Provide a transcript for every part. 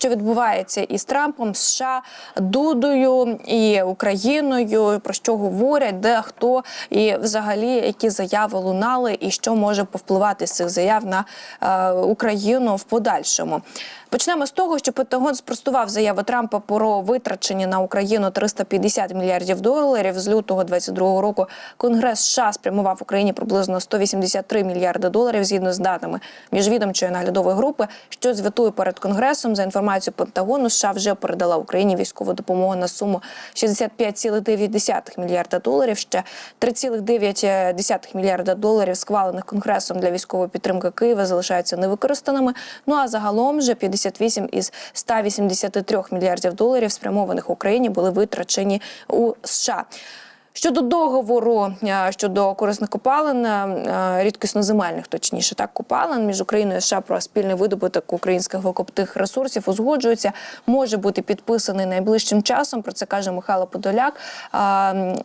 що відбувається із Трампом, США, Дудою і Україною, про що говорять, де хто і взагалі які заяви лунали, і що може повпливати з цих заяв на е, Україну в подальшому. Почнемо з того, що Пентагон спростував заяву Трампа про витрачення на Україну 350 мільярдів доларів з лютого 22 року. Конгрес США спрямував Україні приблизно 183 мільярди доларів згідно з датами міжвідомчої наглядової групи, що звітує перед конгресом за інформацію Пентагону. США вже передала Україні військову допомогу на суму 65,9 мільярда доларів. Ще 3,9 мільярда доларів схвалених конгресом для військової підтримки Києва залишаються невикористаними. Ну а загалом же 50 168 із 183 мільярдів доларів спрямованих Україні були витрачені у США. Щодо договору е, щодо корисних копалин, е, рідкісноземельних, точніше, так копалин між Україною і США про спільний видобуток українських викопних ресурсів узгоджується, може бути підписаний найближчим часом. Про це каже Михайло Подоляк, е,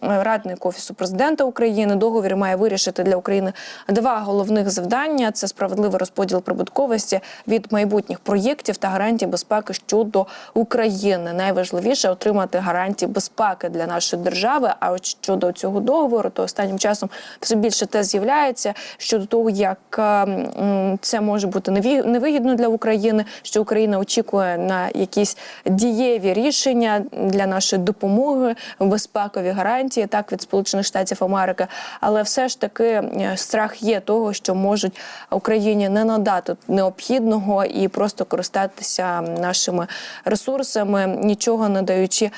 радник офісу президента України. Договір має вирішити для України два головних завдання: це справедливий розподіл прибутковості від майбутніх проєктів та гарантії безпеки щодо України. Найважливіше отримати гарантії безпеки для нашої держави. А от щодо цього договору, то останнім часом все більше те з'являється щодо того, як е, це може бути невигідно для України, що Україна очікує на якісь дієві рішення для нашої допомоги, безпекові гарантії, так від Сполучених Штатів Америки. Але все ж таки е, страх є того, що можуть Україні не надати необхідного і просто користатися нашими ресурсами, нічого не даючи е,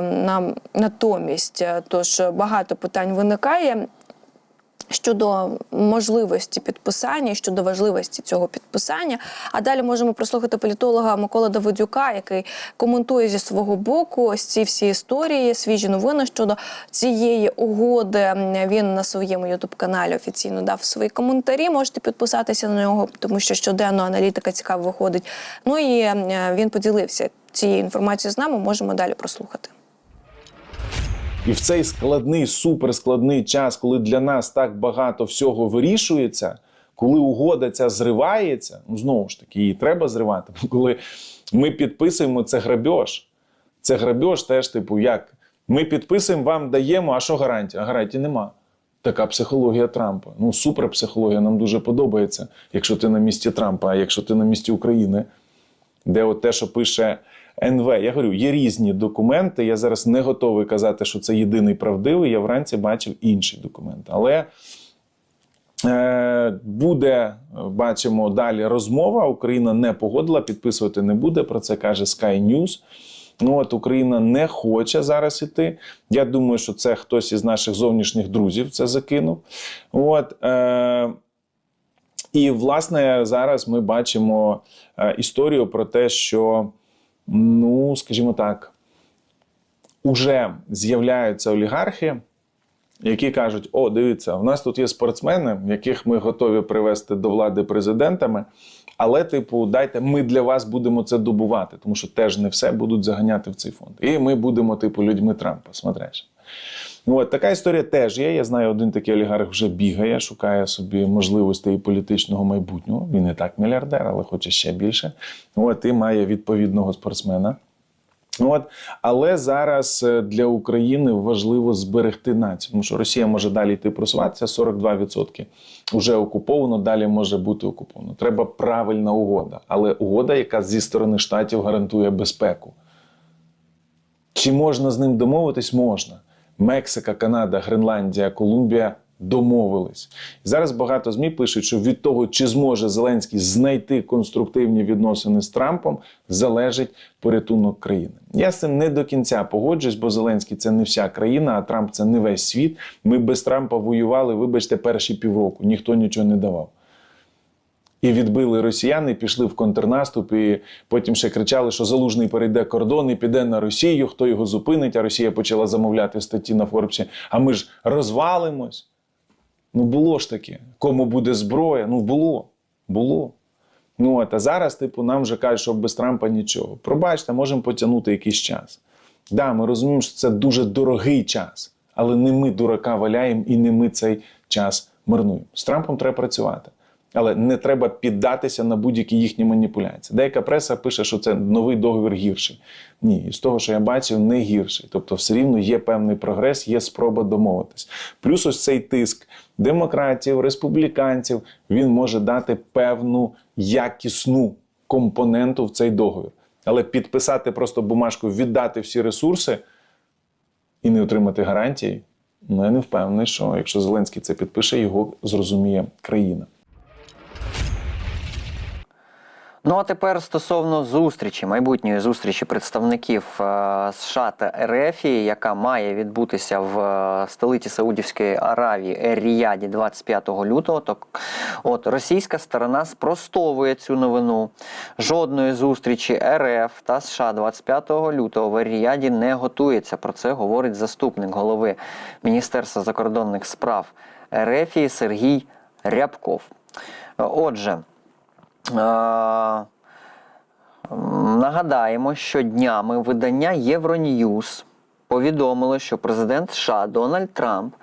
нам натомість. Тож багато питань виникає. Щодо можливості підписання, щодо важливості цього підписання. А далі можемо прослухати політолога Микола Давидюка, який коментує зі свого боку ось ці всі історії, свіжі новини щодо цієї угоди. Він на своєму ютуб-каналі офіційно дав свої коментарі. Можете підписатися на нього, тому що щоденно аналітика цікаво виходить. Ну і е, він поділився цією інформацією з нами. Можемо далі прослухати. І в цей складний, суперскладний час, коли для нас так багато всього вирішується, коли угода ця зривається, ну знову ж таки, її треба зривати. Бо коли ми підписуємо це грабеж, це грабеж теж, типу, як ми підписуємо, вам даємо, а що гарантія? А гарантії нема. Така психологія Трампа. Ну, суперпсихологія нам дуже подобається, якщо ти на місці Трампа, а якщо ти на місці України, де от те, що пише НВ. Я говорю, є різні документи. Я зараз не готовий казати, що це єдиний правдивий. Я вранці бачив інший документ. Але е, буде, бачимо, далі розмова. Україна не погодила, підписувати не буде. Про це каже Sky News. Ну от Україна не хоче зараз іти. Я думаю, що це хтось із наших зовнішніх друзів це закинув. От, е, і, власне, зараз ми бачимо е, історію про те, що, ну, скажімо так, уже з'являються олігархи, які кажуть: о, дивіться, у нас тут є спортсмени, яких ми готові привести до влади президентами. Але, типу, дайте, ми для вас будемо це добувати, тому що теж не все будуть заганяти в цей фонд. І ми будемо, типу, людьми Трампа. Смотриш. Ну, от така історія теж є. Я знаю, один такий олігарх вже бігає, шукає собі можливостей політичного майбутнього. Він не так мільярдер, але хоче ще більше. От і має відповідного спортсмена. От, але зараз е, для України важливо зберегти націю, тому що Росія може далі йти просуватися 42% вже окуповано, далі може бути окуповано. Треба правильна угода, але угода, яка зі сторони штатів гарантує безпеку. Чи можна з ним домовитись? Можна. Мексика, Канада, Гренландія, Колумбія домовились. Зараз багато ЗМІ пишуть, що від того, чи зможе Зеленський знайти конструктивні відносини з Трампом, залежить порятунок країни. Я з цим не до кінця погоджуюсь, бо Зеленський це не вся країна, а Трамп це не весь світ. Ми без Трампа воювали, вибачте, перші півроку. Ніхто нічого не давав. І відбили росіяни, пішли в контрнаступ, і потім ще кричали, що Залужний перейде кордон і піде на Росію, хто його зупинить, а Росія почала замовляти статті на Форбсі. А ми ж розвалимось. Ну, було ж таке. Кому буде зброя? Ну, було. Було. Ну, от, а зараз, типу, нам вже кажуть, що без Трампа нічого. Пробачте, можемо потягнути якийсь час. Да, ми розуміємо, що це дуже дорогий час, але не ми дурака валяємо і не ми цей час марнуємо. З Трампом треба працювати. Але не треба піддатися на будь-які їхні маніпуляції. Деяка преса пише, що це новий договір гірший. Ні, з того, що я бачив, не гірший. Тобто, все рівно є певний прогрес, є спроба домовитись. Плюс ось цей тиск демократів, республіканців він може дати певну якісну компоненту в цей договір. Але підписати просто бумажку, віддати всі ресурси і не отримати гарантії. Ну, я не впевнений, що якщо Зеленський це підпише, його зрозуміє країна. Ну а тепер стосовно зустрічі, майбутньої зустрічі представників е, США та РФ, яка має відбутися в е, столиці Саудівської Аравії Ер-Ріяді 25 лютого. То от російська сторона спростовує цю новину. Жодної зустрічі РФ та США 25 лютого в Ер-Ріяді не готується. Про це говорить заступник голови Міністерства закордонних справ РФ Сергій Рябков. Отже. Нагадаємо, що днями видання Євроньюз повідомило, що президент США Дональд Трамп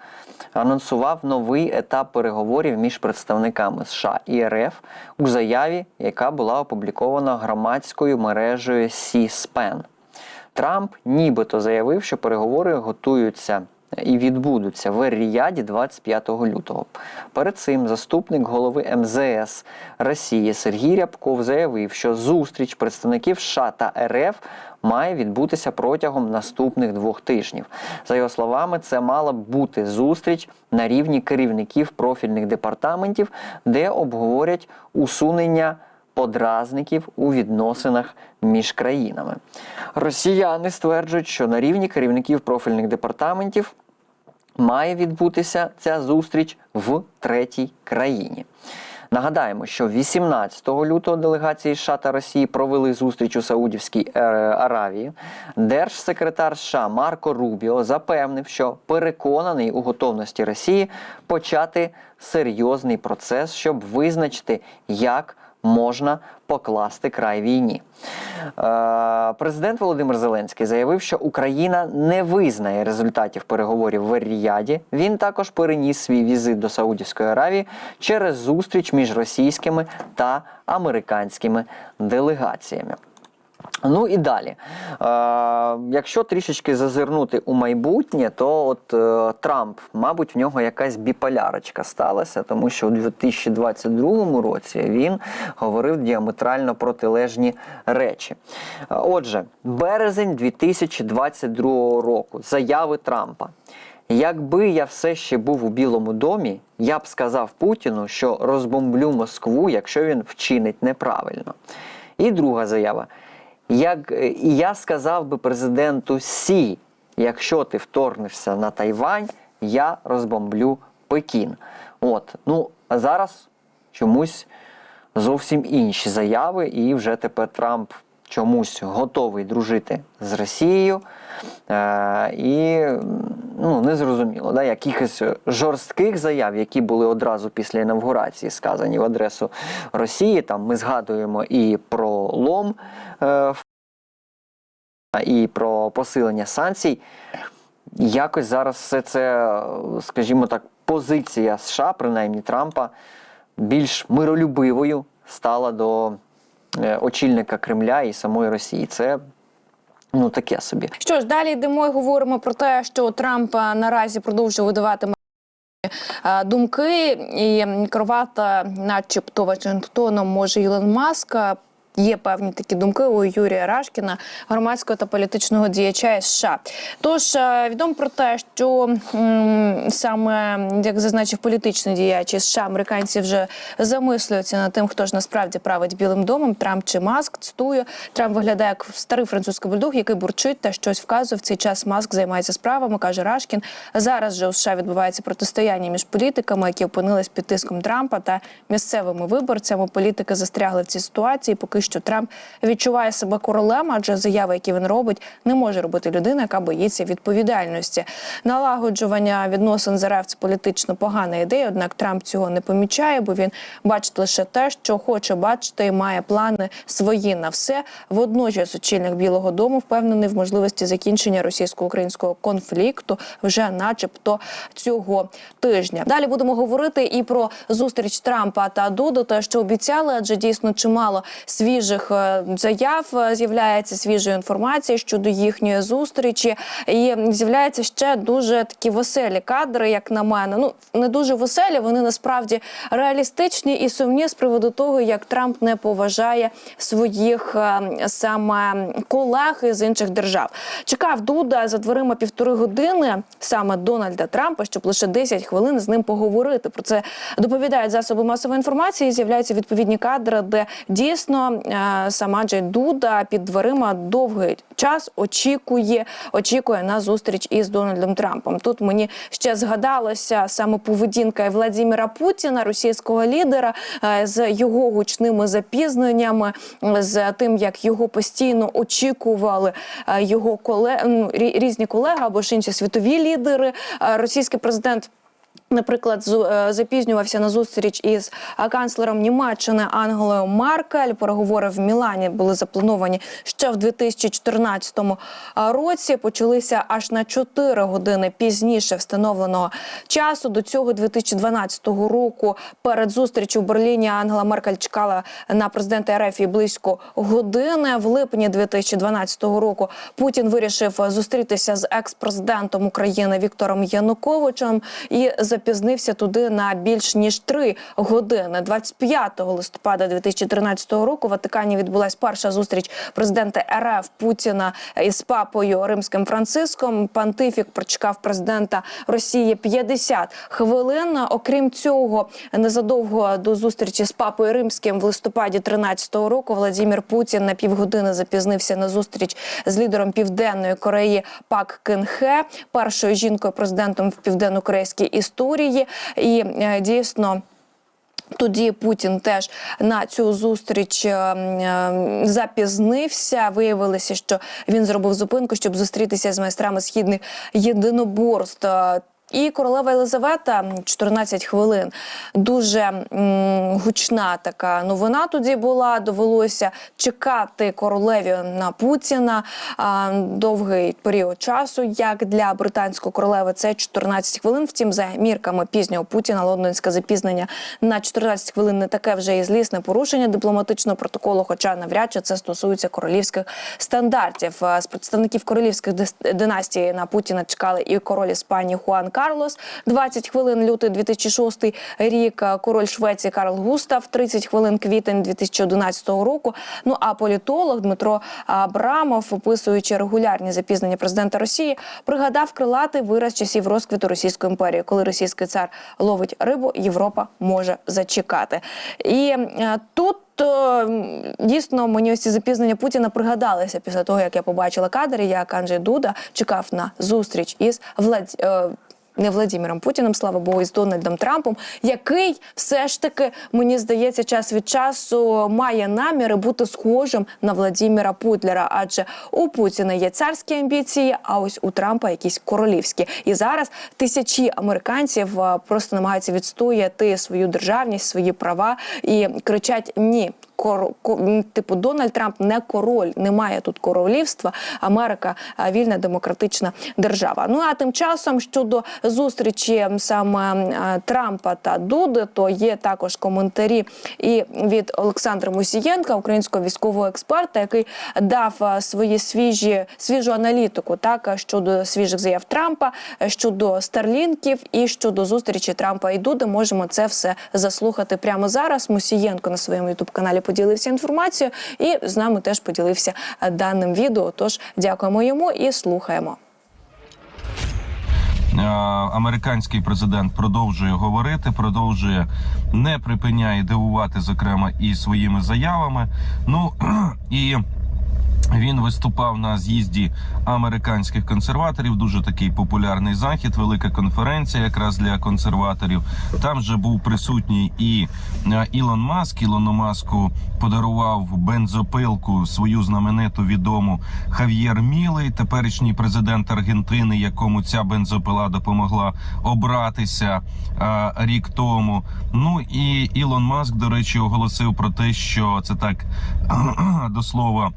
анонсував новий етап переговорів між представниками США і РФ у заяві, яка була опублікована громадською мережею C-SPAN. Трамп нібито заявив, що переговори готуються і відбудуться в Ер-Ріяді 25 лютого. Перед цим заступник голови МЗС Росії Сергій Рябков заявив, що зустріч представників США та РФ має відбутися протягом наступних двох тижнів. За його словами, це мала б бути зустріч на рівні керівників профільних департаментів, де обговорять усунення подразників у відносинах між країнами. Росіяни стверджують, що на рівні керівників профільних департаментів має відбутися ця зустріч в третій країні. Нагадаємо, що 18 лютого делегації США та Росії провели зустріч у Саудівській е, Аравії. Держсекретар США Марко Рубіо запевнив, що переконаний у готовності Росії почати серйозний процес, щоб визначити, як можна покласти край війні. Е, Президент Володимир Зеленський заявив, що Україна не визнає результатів переговорів в Ер-Ріяді. Він також переніс свій візит до Саудівської Аравії через зустріч між російськими та американськими делегаціями. Ну і далі. Е, якщо трішечки зазирнути у майбутнє, то от е, Трамп, мабуть, в нього якась біполярочка сталася, тому що у 2022 році він говорив діаметрально протилежні речі. Е, Отже, березень 2022 року, заяви Трампа. Якби я все ще був у Білому домі, я б сказав Путіну, що розбомблю Москву, якщо він вчинить неправильно. І друга заява. Як е, і я сказав би президенту Сі, якщо ти вторгнешся на Тайвань, я розбомблю Пекін. От, ну а зараз чомусь зовсім інші заяви, і вже тепер Трамп чомусь готовий дружити з Росією. Е, і ну, незрозуміло, да, якихось жорстких заяв, які були одразу після інавгурації сказані в адресу Росії. Там ми згадуємо і про лом, е, і про посилення санкцій. Якось зараз все це, скажімо так, позиція США, принаймні Трампа, більш миролюбивою стала до очільника Кремля і самої Росії. Це ну таке собі. Що ж, далі йдемо і говоримо про те, що Трамп наразі продовжує видавати а, думки і керувати, начебто, Вашингтоном може Ілон Маск. Є певні такі думки у Юрія Рашкіна, громадського та політичного діяча США. Тож е, відомо про те, що саме як зазначив політичний діяч США, американці вже замислюються над тим, хто ж насправді править Білим домом, Трамп чи Маск. Цитую, Трамп виглядає як старий французький бульдог, який бурчить та щось вказує. В цей час Маск займається справами, каже Рашкін. Зараз же у США відбувається протистояння між політиками, які опинились під тиском Трампа та місцевими виборцями. Політики застрягли в цій ситуації. Поки що Трамп відчуває себе королем, адже заяви, які він робить, не може робити людина, яка боїться відповідальності. Налагоджування відносин з РФ – це політично погана ідея. Однак Трамп цього не помічає, бо він бачить лише те, що хоче бачити, і має плани свої на все. Водночас очільник Білого Дому впевнений в можливості закінчення російсько-українського конфлікту вже, начебто, цього тижня. Далі будемо говорити і про зустріч Трампа та Дуду, те, що обіцяли, адже дійсно чимало свіжих е, заяв е, з'являється свіжої інформації щодо їхньої зустрічі, і з'являються ще дуже такі веселі кадри, як на мене. Ну не дуже веселі. Вони насправді реалістичні і сумні з приводу того, як Трамп не поважає своїх е, саме колег із інших держав. Чекав Дуда за дверима півтори години саме Дональда Трампа, щоб лише 10 хвилин з ним поговорити. Про це доповідають засоби масової інформації. З'являються відповідні кадри, де дійсно е, сама Джей Дуда під дверима довгий час очікує, очікує на зустріч із Дональдом Трампом. Тут мені ще згадалося саме поведінка і Владимира Путіна, російського лідера, е, з його гучними запізненнями, з тим, як його постійно очікували е, його колеги, різні колеги або ж інші світові лідери. Російський президент. Наприклад, е, запізнювався на зустріч із е, канцлером Німеччини Ангелою Маркель. Переговори в Мілані були заплановані ще в 2014 році. Почалися аж на 4 години пізніше встановленого часу. До цього 2012 року перед зустрічю в Берліні Ангела Меркель чекала на президента РФ близько години. В липні 2012 року Путін вирішив зустрітися з екс-президентом України Віктором Януковичем і запізнився туди на більш ніж три години. 25 листопада 2013 року в Ватикані відбулася перша зустріч президента РФ Путіна із папою Римським Франциском. Пантифік прочекав президента Росії 50 хвилин. Окрім цього, незадовго до зустрічі з папою Римським в листопаді 13 року Владимир Путін на півгодини запізнився на зустріч з лідером Південної Кореї Пак Кенхе, першою жінкою президентом в південно-корейській історії, і е, дійсно. Тоді Путін теж на цю зустріч е, е, запізнився. Виявилося, що він зробив зупинку, щоб зустрітися з майстрами східних єдиноборств. І королева Єлизавета 14 хвилин. Дуже м, гучна така новина тоді була. Довелося чекати королеві на Путіна а, довгий період часу. Як для британської королеви це 14 хвилин. Втім, за мірками пізнього Путіна лондонське запізнення на 14 хвилин не таке вже і злісне порушення дипломатичного протоколу. Хоча навряд чи це стосується королівських стандартів. З представників королівських династій на Путіна чекали і король Іспанії Хуан Карлос 20 хвилин лютий 2006 рік. Король Швеції Карл Густав 30 хвилин квітень 2011 року. Ну а політолог Дмитро Абрамов, описуючи регулярні запізнення президента Росії, пригадав крилатий вираз часів розквіту Російської імперії, коли російський цар ловить рибу, Європа може зачекати. І е, тут. е, м, Дійсно, мені ось ці запізнення Путіна пригадалися після того, як я побачила кадри, як Анджей Дуда чекав на зустріч із Влад... не Владимиром Путіним, слава Богу, і з Дональдом Трампом, який все ж таки мені здається, час від часу має наміри бути схожим на Владимира Путлера. Адже у Путіна є царські амбіції, а ось у Трампа якісь королівські. І зараз тисячі американців просто намагаються відстояти свою державність, свої права і кричать ні. Кор, ко- типу Дональд Трамп не король, немає тут королівства. Америка вільна демократична держава. Ну а тим часом щодо зустрічі саме Трампа та Дуди, то є також коментарі і від Олександра Мусієнка, українського військового експерта, який дав свої свіжі свіжу аналітику, так щодо свіжих заяв Трампа, щодо старлінків і щодо зустрічі Трампа і Дуди. Можемо це все заслухати прямо зараз. Мусієнко на своєму ютуб каналі поділився інформацією і з нами теж поділився даним відео. Тож дякуємо йому і слухаємо. Е, Американський президент продовжує говорити, продовжує не припиняє дивувати, зокрема, і своїми заявами. Ну і Він виступав на з'їзді американських консерваторів. Дуже такий популярний захід, велика конференція, якраз для консерваторів. Там же був присутній і е, Ілон Маск. Ілону Маску подарував бензопилку свою знамениту відому Хав'єр Мілей, теперішній президент Аргентини, якому ця бензопила допомогла обратися е, рік тому. Ну і Ілон Маск, до речі, оголосив про те, що це так до слова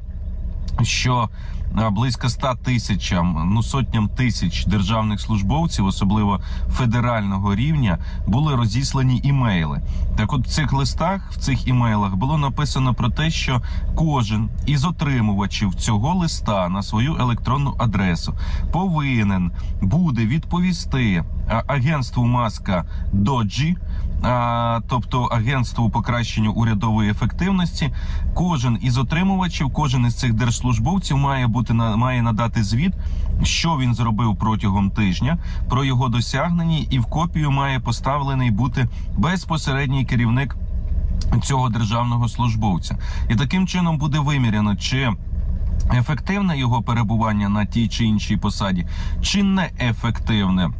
що а, близько 100 тисячам, ну сотням тисяч державних службовців, особливо федерального рівня, були розіслані імейли. Так, от в цих листах, в цих імейлах було написано про те, що кожен із отримувачів цього листа на свою електронну адресу повинен буде відповісти агентству маска Доджі. Тобто агентству покращенню урядової ефективності, кожен із отримувачів, кожен із цих держслужбовців має бути має надати звіт, що він зробив протягом тижня, про його досягнення, і в копію має поставлений бути безпосередній керівник цього державного службовця. І таким чином буде виміряно, чи ефективне його перебування на тій чи іншій посаді, чи неефективне.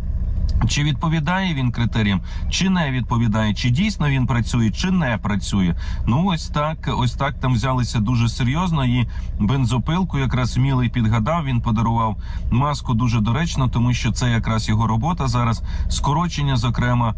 Чи відповідає він критеріям, чи не відповідає, чи дійсно він працює, чи не працює. Ну ось так, ось так там взялися дуже серйозно. І бензопилку якраз вмілий підгадав. Він подарував маску дуже доречно, тому що це якраз його робота зараз. Скорочення, зокрема,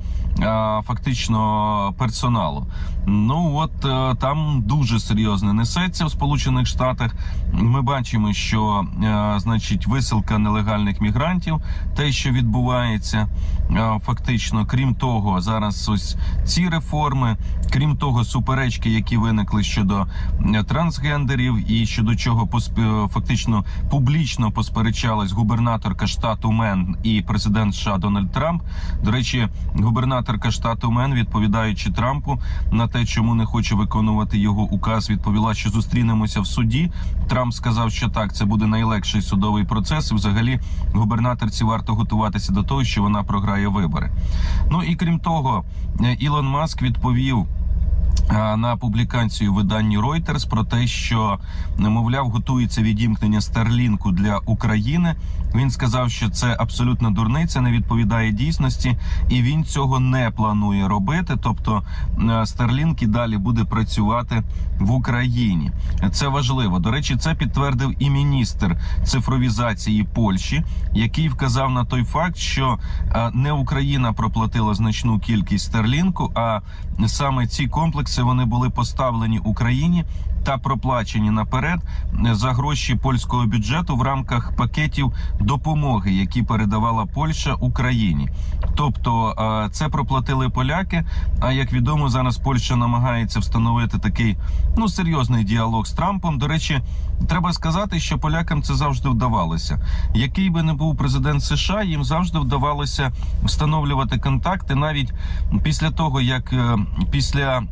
фактично персоналу. Ну от е, там дуже серйозно несеться в Сполучених Штатах. Ми бачимо, що е, значить висилка нелегальних мігрантів, те, що відбувається. Е, Фактично, крім того, зараз ось ці реформи, крім того, суперечки, які виникли щодо е, трансгендерів, і щодо чого е, фактично публічно посперечалась губернаторка штату Мен і президент США Дональд Трамп. До речі, губернаторка штату Мен, відповідаючи Трампу на те, чому не хоче виконувати його указ, відповіла, що зустрінемося в суді. Трамп сказав, що так, це буде найлегший судовий процес. І взагалі губернаторці варто готуватися до того, що вона програє вибори. Ну і крім того, е, Ілон Маск відповів. А, На публікацію виданні Reuters про те, що мовляв готується відімкнення Старлінку для України. Він сказав, що це абсолютно дурниця, не відповідає дійсності, і він цього не планує робити. Тобто Старлінк і далі буде працювати в Україні. Це важливо. До речі, це підтвердив і міністр цифровізації Польщі, який вказав на той факт, що е, не Україна проплатила значну кількість Старлінку, а саме ці комплекси вони були поставлені Україні. Та проплачені наперед за гроші польського бюджету в рамках пакетів допомоги, які передавала Польща Україні. Тобто е, це проплатили поляки. А як відомо, зараз Польща намагається встановити такий ну серйозний діалог з Трампом. До речі, треба сказати, що полякам це завжди вдавалося. Який би не був президент США, їм завжди вдавалося встановлювати контакти, навіть після того, як е, після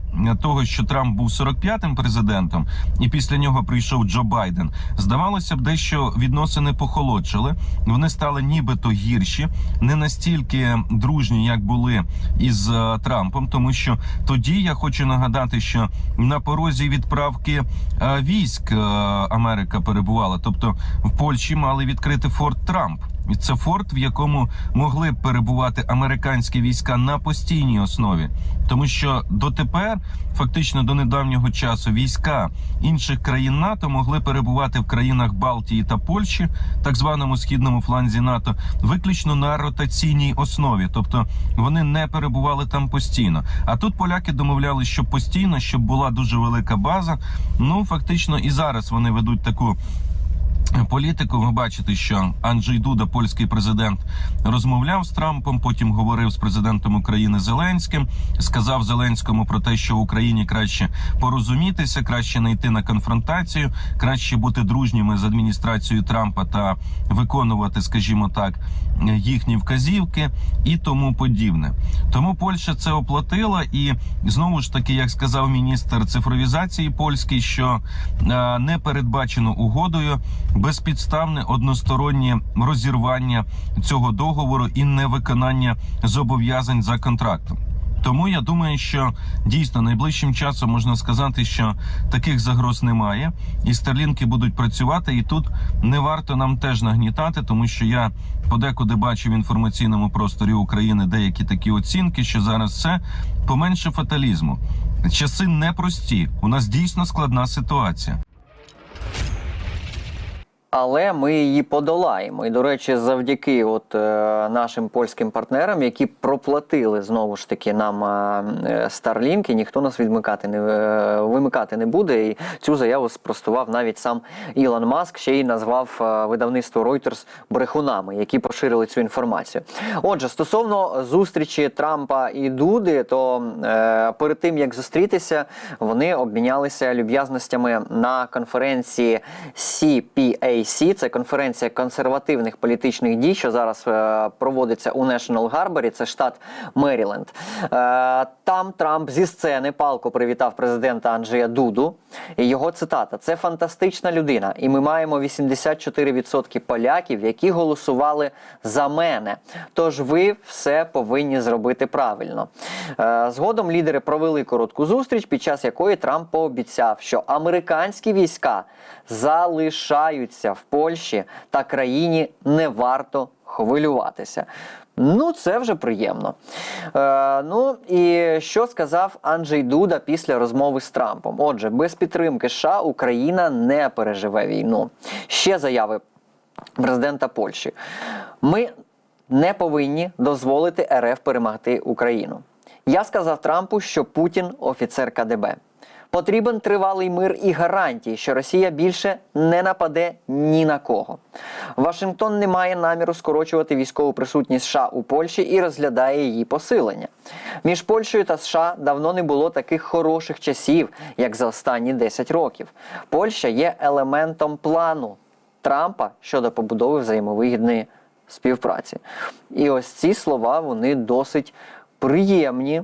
того, що Трамп був 45-м президентом, і після нього прийшов Джо Байден. Здавалося б, дещо відносини похолодшили. Вони стали нібито гірші, не настільки дружні, як були із е, Трампом, тому що тоді я хочу нагадати, що на порозі відправки е, військ е, Америка перебувала, тобто в Польщі мали відкрити форт Трамп. Це форт, в якому могли б перебувати американські війська на постійній основі, тому що дотепер, фактично до недавнього часу, війська інших країн НАТО могли перебувати в країнах Балтії та Польщі, так званому східному фланзі НАТО, виключно на ротаційній основі, тобто вони не перебували там постійно. А тут поляки домовляли, що постійно, щоб була дуже велика база. Ну фактично, і зараз вони ведуть таку політику. Ви бачите, що Анджей Дуда, польський президент, розмовляв з Трампом. Потім говорив з президентом України Зеленським. Сказав Зеленському про те, що Україні краще порозумітися, краще не йти на конфронтацію, краще бути дружніми з адміністрацією Трампа та виконувати, скажімо так, їхні вказівки і тому подібне. Тому Польща це оплатила, і знову ж таки, як сказав міністр цифровізації польський, що е, не передбачено угодою безпідставне одностороннє розірвання цього договору і невиконання зобов'язань за контрактом. Тому я думаю, що дійсно найближчим часом можна сказати, що таких загроз немає, і старлінки будуть працювати. І тут не варто нам теж нагнітати, тому що я подекуди бачив в інформаційному просторі України деякі такі оцінки, що зараз все поменше фаталізму. Часи непрості. У нас дійсно складна ситуація. Але ми її подолаємо. І, до речі, завдяки от, е, нашим польським партнерам, які проплатили знову ж таки нам е, Starlink, і ніхто нас відмикати не е, вимикати не буде. І цю заяву спростував навіть сам Ілон Маск, ще й назвав е, видавництво Reuters брехунами, які поширили цю інформацію. Отже, стосовно зустрічі Трампа і Дуди, то е, перед тим як зустрітися, вони обмінялися люб'язностями на конференції CPAC. Це конференція консервативних політичних дій, що зараз е, проводиться у National Гарборі, це штат Меріленд. Е, там Трамп зі сцени палко привітав президента Анджея Дуду. І його цитата: це фантастична людина, і ми маємо 84% поляків, які голосували за мене. Тож ви все повинні зробити правильно. Е, Згодом лідери провели коротку зустріч, під час якої Трамп пообіцяв, що американські війська залишаються в Польщі та країні не варто хвилюватися. Ну, це вже приємно. Е, ну і що сказав Анджей Дуда після розмови з Трампом? Отже, без підтримки США Україна не переживе війну. Ще заяви президента Польщі. Ми не повинні дозволити РФ перемогти Україну. Я сказав Трампу, що Путін офіцер КДБ. Потрібен тривалий мир і гарантії, що Росія більше не нападе ні на кого. Вашингтон не має наміру скорочувати військову присутність США у Польщі і розглядає її посилення. Між Польщею та США давно не було таких хороших часів, як за останні 10 років. Польща є елементом плану Трампа щодо побудови взаємовигідної співпраці. І ось ці слова вони досить приємні